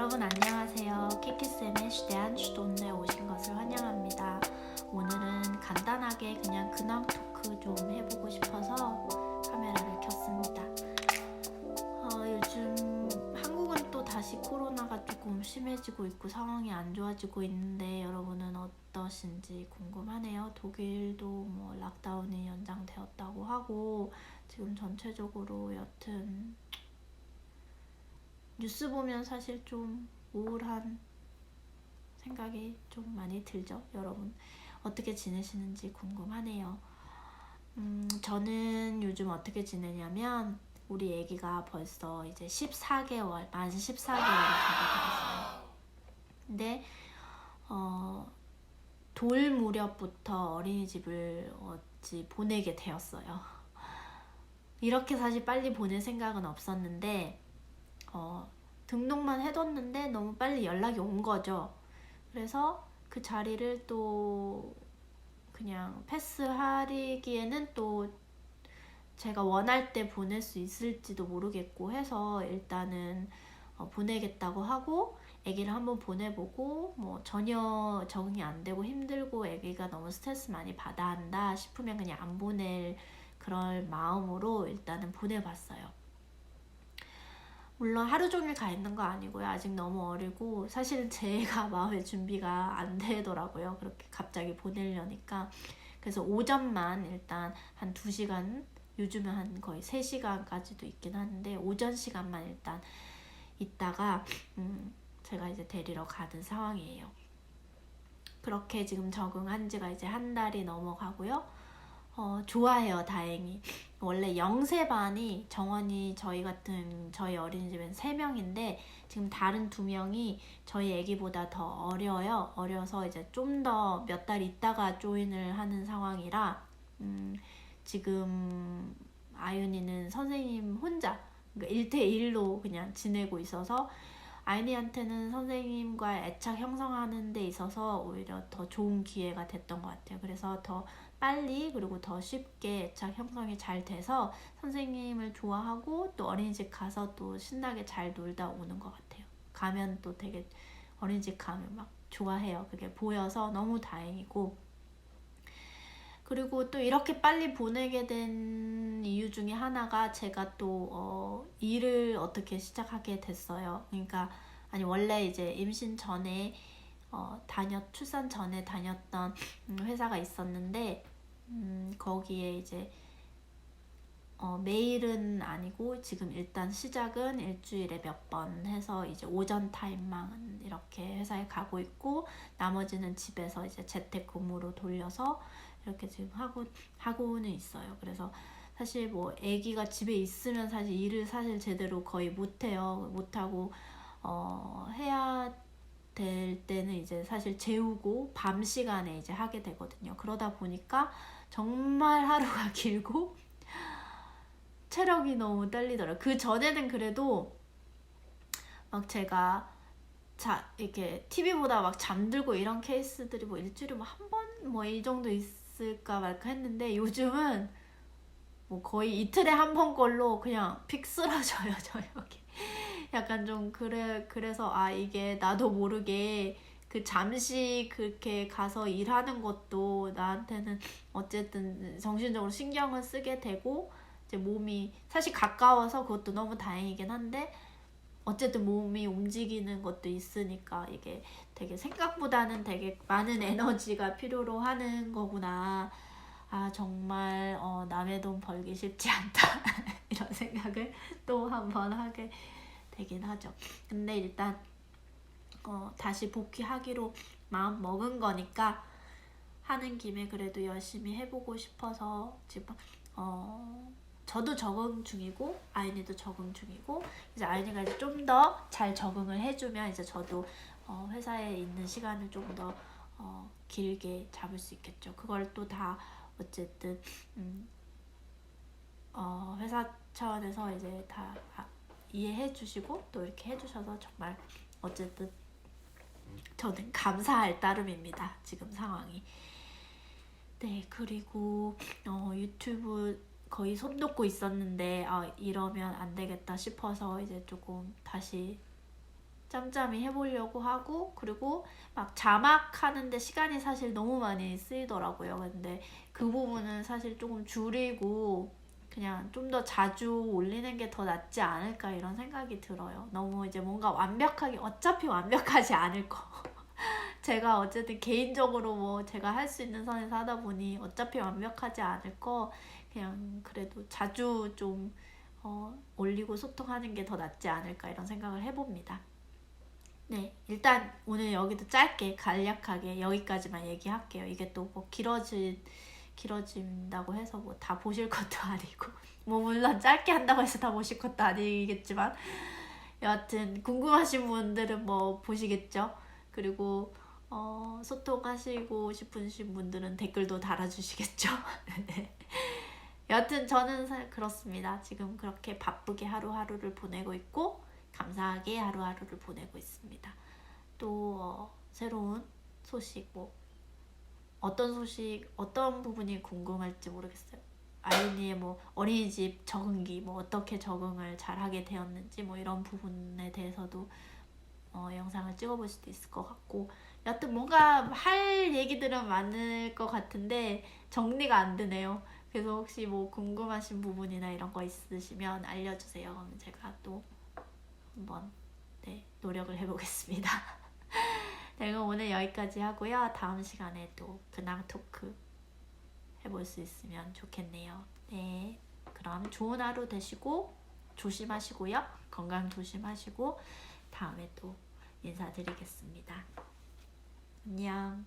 여러분 안녕하세요. 키키쌤의 시대한 슈돈에 오신 것을 환영합니다. 오늘은 간단하게 그냥 근황 토크 좀 해보고 싶어서 카메라를 켰습니다. 어, 요즘 한국은 또 다시 코로나가 조금 심해지고 있고 상황이 안 좋아지고 있는데 여러분은 어떠신지 궁금하네요. 독일도 뭐 락다운이 연장되었다고 하고 지금 전체적으로 여튼 뉴스 보면 사실 좀 우울한 생각이 좀 많이 들죠. 여러분 어떻게 지내시는지 궁금하네요. 음, 저는 요즘 어떻게 지내냐면 우리 아기가 벌써 이제 14개월, 만 14개월이 되었어요. 근데 어, 돌 무렵부터 어린이집을 어찌 보내게 되었어요. 이렇게 사실 빨리 보낼 생각은 없었는데 어, 등록만 해뒀는데 너무 빨리 연락이 온 거죠. 그래서 그 자리를 또 그냥 패스하기에는 또 제가 원할 때 보낼 수 있을지도 모르겠고 해서 일단은 어, 보내겠다고 하고 아기를 한번 보내보고 뭐 전혀 적응이 안 되고 힘들고 아기가 너무 스트레스 많이 받아 한다 싶으면 그냥 안 보낼 그럴 마음으로 일단은 보내봤어요. 물론 하루 종일 가 있는 거 아니고요. 아직 너무 어리고 사실은 제가 마음의 준비가 안 되더라고요. 그렇게 갑자기 보내려니까. 그래서 오전만 일단 한 2시간 요즘은 한 거의 3시간까지도 있긴 하는데 오전 시간만 일단 있다가 음 제가 이제 데리러 가는 상황이에요. 그렇게 지금 적응한 지가 이제 한 달이 넘어가고요. 어, 좋아해요, 다행히. 원래 영세반이 정원이 저희 같은 저희 어린이집엔 3명인데 지금 다른 두 명이 저희 애기보다 더 어려요. 어려서 이제 좀 더 몇 달 있다가 조인을 하는 상황이라 음, 지금 아윤이는 선생님 혼자 그러니까 1대1로 그냥 지내고 있어서 아이니한테는 선생님과 애착 형성하는 데 있어서 오히려 더 좋은 기회가 됐던 것 같아요. 그래서 더 빨리 그리고 더 쉽게 애착 형성이 잘 돼서 선생님을 좋아하고 또 어린이집 가서 또 신나게 잘 놀다 오는 것 같아요. 가면 또 되게 어린이집 가면 막 좋아해요. 그게 보여서 너무 다행이고 그리고 또 이렇게 빨리 보내게 된 이유 중에 하나가 제가 또 어, 일을 어떻게 시작하게 됐어요. 그러니까 아니 원래 이제 임신 전에 어, 다녔 출산 전에 다녔던 음, 회사가 있었는데 음, 거기에 이제 어, 매일은 아니고 지금 일단 시작은 일주일에 몇 번 해서 이제 오전 타임만 이렇게 회사에 가고 있고 나머지는 집에서 이제 재택 근무로 돌려서 이렇게 지금 하고 하고는 있어요. 그래서 사실 뭐 아기가 집에 있으면 사실 일을 사실 제대로 거의 못 해요. 못 하고 어 해야 될 때는 이제 사실 재우고 밤 시간에 이제 하게 되거든요. 그러다 보니까 정말 하루가 길고 체력이 너무 딸리더라고요. 그 전에는 그래도 막 제가 자 이렇게 TV보다 막 잠들고 이런 케이스들이 뭐 일주일에 뭐 한 번 뭐 이 정도 있 을까 말까 했는데 요즘은 뭐 거의 이틀에 한번 걸로 그냥 픽 쓰러져요 저녁에. 약간 좀 그래 그래서 아 이게 나도 모르게 그 잠시 그렇게 가서 일하는 것도 나한테는 어쨌든 정신적으로 신경을 쓰게 되고 이제 몸이 사실 가까워서 그것도 너무 다행이긴 한데 어쨌든 몸이 움직이는 것도 있으니까 이게 되게 생각보다는 되게 많은 에너지가 필요로 하는 거구나. 아 정말 어, 남의 돈 벌기 쉽지 않다 이런 생각을 또 한번 하게 되긴 하죠. 근데 일단 어, 다시 복귀하기로 마음 먹은 거니까 하는 김에 그래도 열심히 해보고 싶어서 지금 어, 저도 적응 중이고 아이니도 적응 중이고 이제 아이니가 이제 좀 더 잘 적응을 해주면 이제 저도 어, 회사에 있는 시간을 조더 어, 길게 잡을 수 있겠죠. 그걸 또 다 어쨌든 음, 어, 회사 차원에서 이제 다 아, 이해해 주시고 또 이렇게 해주셔서 정말 어쨌든 저는 감사할 따름입니다. 지금 상황이. 네, 그리고 어, 유튜브 거의 손 놓고 있었는데 아, 이러면 안 되겠다 싶어서 이제 조금 다시 짬짬이 해보려고 하고 그리고 막 자막 하는데 시간이 사실 너무 많이 쓰이더라고요. 근데 그 부분은 사실 조금 줄이고 그냥 좀 더 자주 올리는 게 더 낫지 않을까 이런 생각이 들어요. 너무 이제 뭔가 완벽하게 어차피 완벽하지 않을 거. 제가 어쨌든 개인적으로 뭐 제가 할 수 있는 선에서 하다 보니 어차피 완벽하지 않을 거 그냥 그래도 자주 좀 어, 올리고 소통하는 게 더 낫지 않을까 이런 생각을 해봅니다. 네, 일단 오늘 여기도 짧게 간략하게 여기까지만 얘기할게요. 이게 또 뭐 길어지 길어진다고 해서 뭐 다 보실 것도 아니고 뭐 물론 짧게 한다고 해서 다 보실 것도 아니겠지만 여하튼 궁금하신 분들은 뭐 보시겠죠. 그리고 어, 소통하시고 싶으신 분들은 댓글도 달아주시겠죠. 네. 여하튼 저는 사- 그렇습니다. 지금 그렇게 바쁘게 하루하루를 보내고 있고 감사하게 하루하루를 보내고 있습니다. 또 어, 새로운 소식 뭐 어떤 소식 어떤 부분이 궁금할지 모르겠어요. 아이니의 뭐 어린이집 적응기 뭐 어떻게 적응을 잘 하게 되었는지 뭐 이런 부분에 대해서도 어, 영상을 찍어볼 수도 있을 것 같고 여튼 뭔가 할 얘기들은 많을 것 같은데 정리가 안 되네요. 그래서 혹시 뭐 궁금하신 부분이나 이런 거 있으시면 알려주세요. 그럼 제가 또 한번 네, 노력을 해보겠습니다. 네, 그럼 오늘 여기까지 하고요. 다음 시간에 또 근황 토크 해볼 수 있으면 좋겠네요. 네, 그럼 좋은 하루 되시고 조심하시고요. 건강 조심하시고 다음에 또 인사드리겠습니다. 안녕.